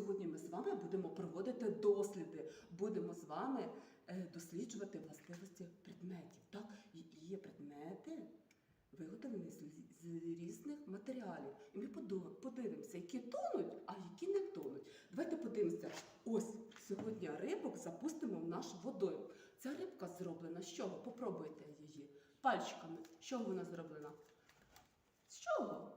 Сьогодні ми з вами будемо проводити досліди. Будемо з вами е, досліджувати властивості предметів. Так? Є предмети, виготовлені з, різних матеріалів. І ми подивимося, які тонуть, а які не тонуть. Давайте подивимося. Ось сьогодні рибок запустимо в наш водойм. Ця рибка зроблена з чого? Попробуйте її пальчиками. З чого вона зроблена? З чого?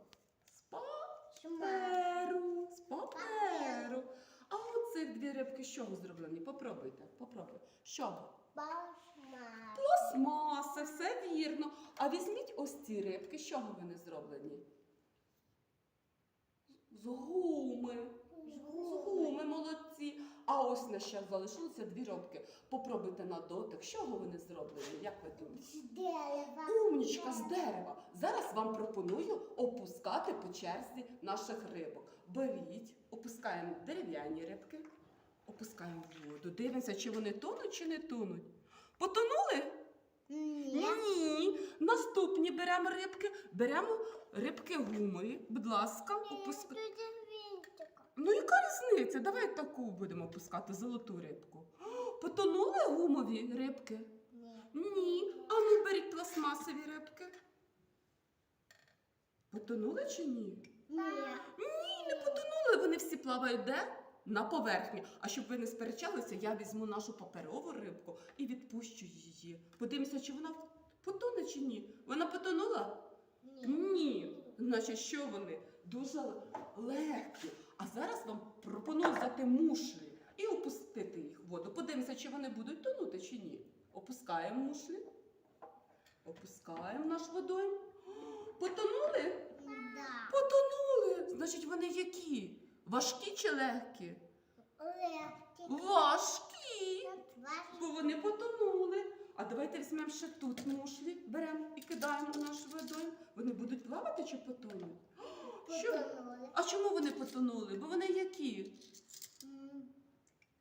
З паперу. А оцих дві рибки з чого зроблені? Попробуйте, попробуйте. З чого? Башма. Пластмаси, все вірно. А візьміть ось ці рибки, з чого вони зроблені? З гуми. З гуми, молодці. А ось на ще залишилося дві робки. Попробуйте на дотик. З чого вони зроблені? Як ви думаєте? З дерева. Умнічка з дерева. Зараз вам пропоную опускати по черзі наших рибок. Беріть, опускаємо дерев'яні рибки, опускаємо в воду. Дивимося, чи вони тонуть, чи не тонуть. Потонули? Ні. Ні. Наступні беремо рибки. Беремо рибки гуми. Будь ласка, опускаємо. Ну, яка різниця? Давай таку будемо опускати золоту рибку. Потонули гумові рибки? Ні. Ні. А ну беріть пластмасові рибки. Потонули чи ні? Ні. Ні, не потонули. Вони всі плавають де? На поверхні. А щоб ви не сперечалися, я візьму нашу паперову рибку і відпущу її. Подивимося, чи вона потоне чи ні. Вона потонула? Ні. Ні. Значить, що вони? Дуже легкі. А зараз вам пропоную взяти мушлі і опустити їх в воду. Подивимося, чи вони будуть тонути чи ні. Опускаємо мушлі. Опускаємо наш водойм. Потонули? Да. Потонули. Значить, вони які? Важкі чи легкі? Легкі. Важкі. Ваш. Бо вони потонули. А давайте візьмемо ще тут мушлі, беремо і кидаємо у наш водойм. Вони будуть плавати чи потонуть? Що? Потонули. А чому вони потонули? Бо вони які? М,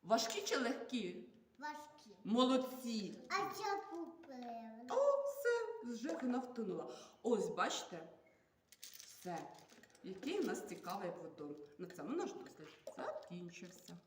Важкі чи легкі? Важкі. Молодці. А що купили? О, все, вже вона втонула. Ось бачите, все. Який у нас цікавий водойм. На цьому наш дослід закінчився.